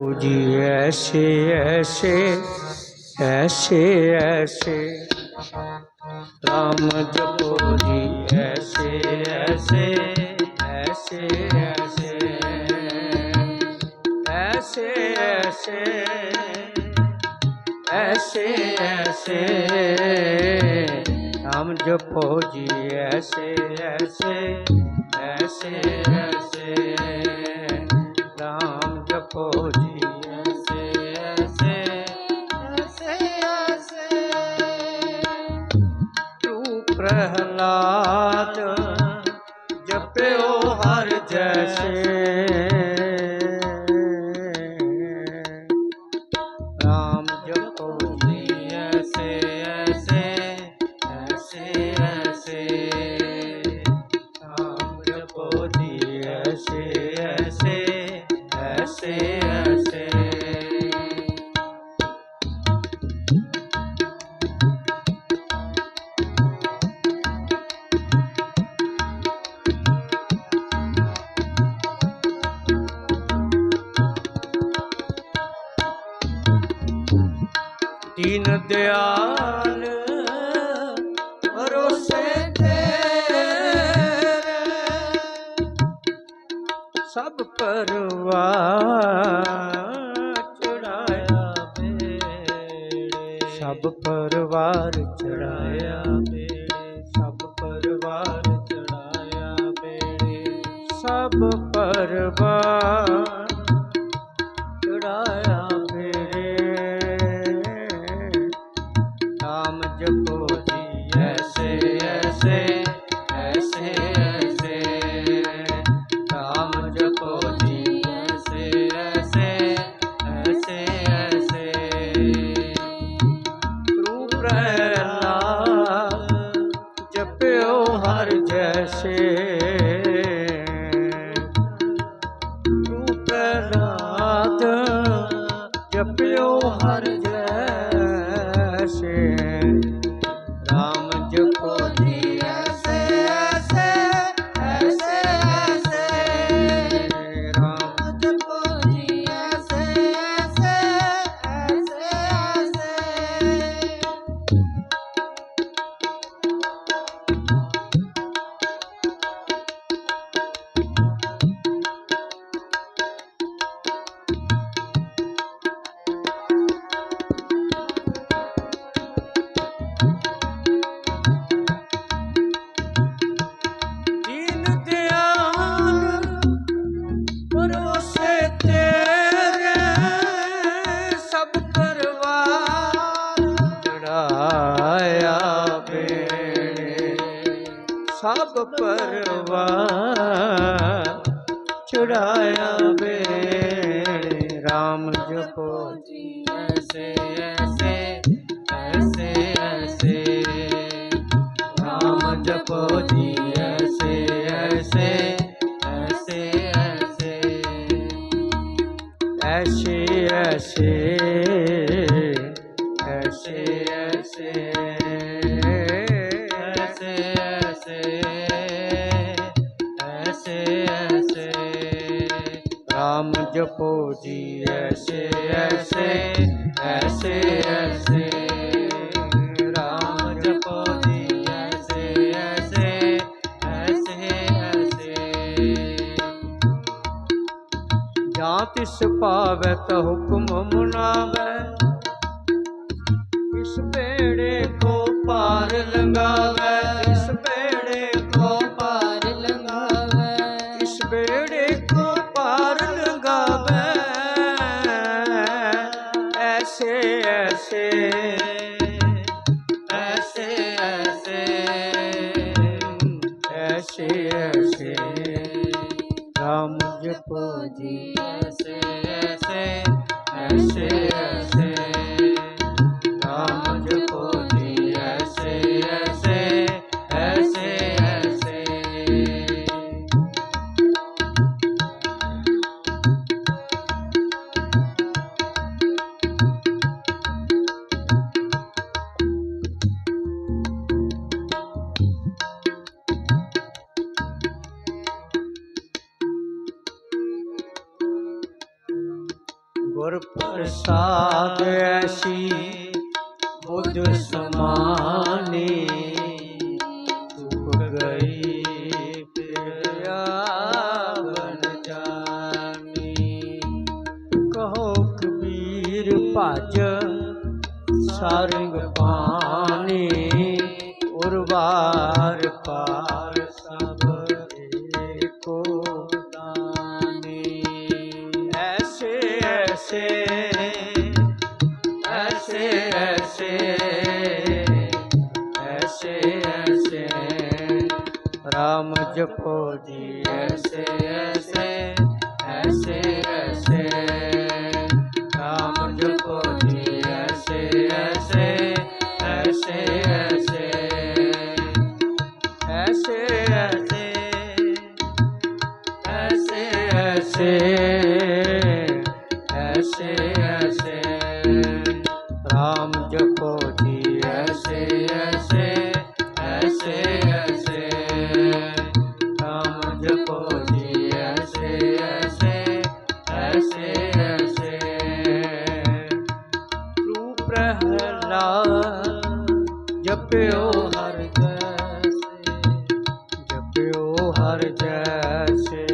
जी ऐसे ऐसे ऐसे ऐसे राम जपो जी ऐसे ऐसे ऐसे ऐसे ऐसे ऐसे ऐसे ऐसे राम जपो जी ऐसे ऐसे ऐसे ਰਾਤ ਜਪਿਓ ਹਰ ਜੈਸੇ। ਦੀਨ ਦਿਆਲ। ਭਰੋਸੇ ਤੇਰੇ ਸਭ ਪਰਵਾਰ ਚੜਾਇਆ ਮੇਰੇ ਸਭ ਪਰਵਾਰ ਚੜਾਇਆ ਮੇਰੇ ਸਭ ਪਰਵਾਰ ਚੜਾਇਆ ਮੇਰੇ ਸਭ ਪਰਵਾਰ ਚੜਾਇਆ share. દરબાર છુડાયા બેડે રામ જપો એસે એસે એસે એસે રામ જપો જી એસે એસે એસે એસે એસે એસે ऐसे ऐसे जपो जी ऐसे ऐसे ऐसे ऐसे राम जपो जी ऐसे ऐसे ऐसे ऐसे जा तिस पावे त हुक्म मुनावे इस बेड़े को पार लंगावे ऐसे राम जपो जी ऐसे ऐसे ऐसे ਪ੍ਰਸਾਦ ਐਸੀ ਬੁੱਧ ਸਮਾਨੀ ਤੁਕ ਗਈ ਫਿਰ ਆਵਨ ਜਾਨੀ। ਕਹੋ ਕਬੀਰ ਭਜ ਸਾਰੰਗ ਪਾਣੀ, ਉਰਵਾਰ ਪਾਰ ਐਸੇ ਐਸੇ ਐਸੇ ਐਸੇ ਐਸੇ ਰਾਮ ਜਪੋ ਜੀ ਐਸੇ ਐਸੇ ਐਸੇ ਐਸੇ ਰਾਮ ਜਪੋ ਜੀ ਐਸੇ ਐਸੇ ਐਸੇ ਐਸੇ ਐਸੇ ਐਸੇ ਐਸੇ ਐਸੇ ਪ੍ਰਹਲਾਦ ਜਪਿਓ ਹਰ ਜੈਸੇ ਜਪਿਓ ਹਰ ਜੈਸੇ।